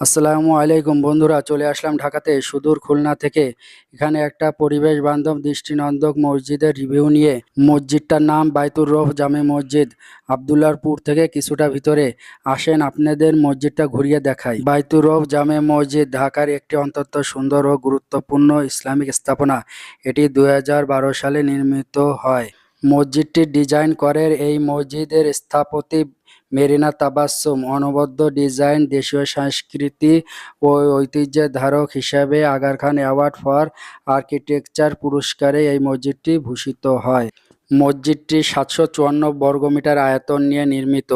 আসসালামু আলাইকুম বন্ধুরা, চলে আসলাম ঢাকাতে সুদূর খুলনা থেকে। এখানে একটা পরিবেশ বান্ধব দৃষ্টিনন্দক মসজিদের রিভিউ নিয়ে। মসজিদটার নাম বাইতুর রফ জামে মসজিদ। আবদুল্লারপুর থেকে কিছুটা ভিতরে আসেন আপনাদের মসজিদটা ঘুরিয়ে দেখাই। বাইতুর রফ জামে মসজিদ ঢাকার একটি অন্তত সুন্দর ও গুরুত্বপূর্ণ ইসলামিক স্থাপনা। এটি দু হাজার বারো সালে নির্মিত হয়। মসজিদটির ডিজাইন করে এই মসজিদের স্থপতি মেরিনা তাবাসসুম, অনবদ্য ডিজাইন, দেশীয় সংস্কৃতি ও ঐতিহ্যের ধারক হিসাবে Aga Khan award for architecture পুরস্কারে এই মসজিদটি ভূষিত হয়। মসজিদটি সাতশো চুয়ান্ন বর্গমিটার আয়তন নিয়ে নির্মিত।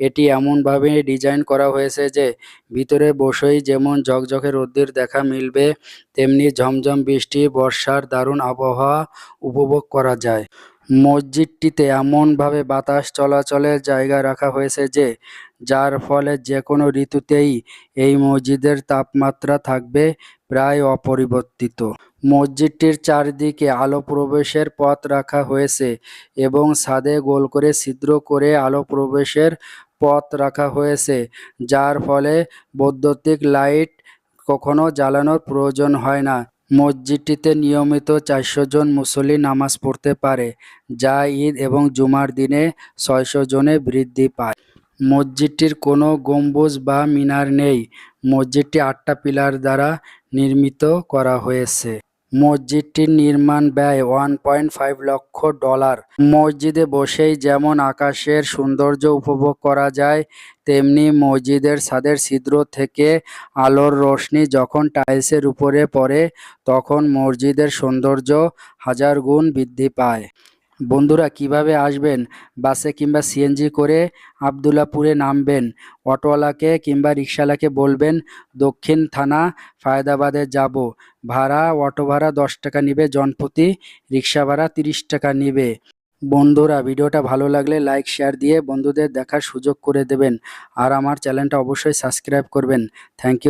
এটি এমনভাবে ডিজাইন করা হয়েছে যে, ভিতরে বসেই যেমন ঝকঝকে রোদ্দুর দেখা মিলবে, তেমনি ঝমঝম বৃষ্টি, বর্ষার দারুণ আবহাওয়া উপভোগ করা যায়। মসজিদটিতে এমনভাবে বাতাস চলাচলের জায়গা রাখা হয়েছে যে, যার ফলে যে কোনো ঋতুতেই এই মসজিদের তাপমাত্রা থাকবে প্রায় অপরিবর্তিত। মসজিদটির চারদিকে আলো প্রবেশের পথ রাখা হয়েছে এবং ছাদে গোল করে ছিদ্র করে আলো প্রবেশের পথ রাখা হয়েছে, যার ফলে বৈদ্যুতিক লাইট কখনো জ্বালানোর প্রয়োজন হয় না। মসজিদটিতে নিয়মিত চারশো জন মুসল্লি নামাজ পড়তে পারে, যা ঈদ এবং জুমার দিনে ছয়শো জনে বৃদ্ধি পায়। মসজিদটির কোনো গম্বুজ বা মিনার নেই। মসজিদটি আটটা পিলার দ্বারা নির্মিত করা হয়েছে। মসজিদটির নির্মাণ ব্যয় ওয়ান পয়েন্ট ফাইভ লক্ষ ডলার। মসজিদে বসেই যেমন আকাশের সৌন্দর্য উপভোগ করা যায়, তেমনি মসজিদের ছাদের ছিদ্র থেকে আলোর রশ্মি যখন টাইলসের উপরে পড়ে, তখন মসজিদের সৌন্দর্য হাজার গুণ বৃদ্ধি পায়। বন্ধুরা কীভাবে আসবেন? বাসে কিংবা সিএনজি করে আবদুল্লাপুরে নামবেন, অটোওয়ালাকে কিংবা রিক্সাওয়ালাকে বলবেন, দক্ষিণ থানা ফায়দাবাদে যাব। ভাড়া, অটো ভাড়া দশ টাকা নিবে, জনপ্রতি রিক্সা ভাড়া তিরিশ টাকা নিবে। বন্ধুরা, ভিডিওটা ভালো লাগলে লাইক শেয়ার দিয়ে বন্ধুদের দেখার সুযোগ করে দেবেন। আর আমার চ্যানেলটা অবশ্যই সাবস্ক্রাইব করবেন। Thank you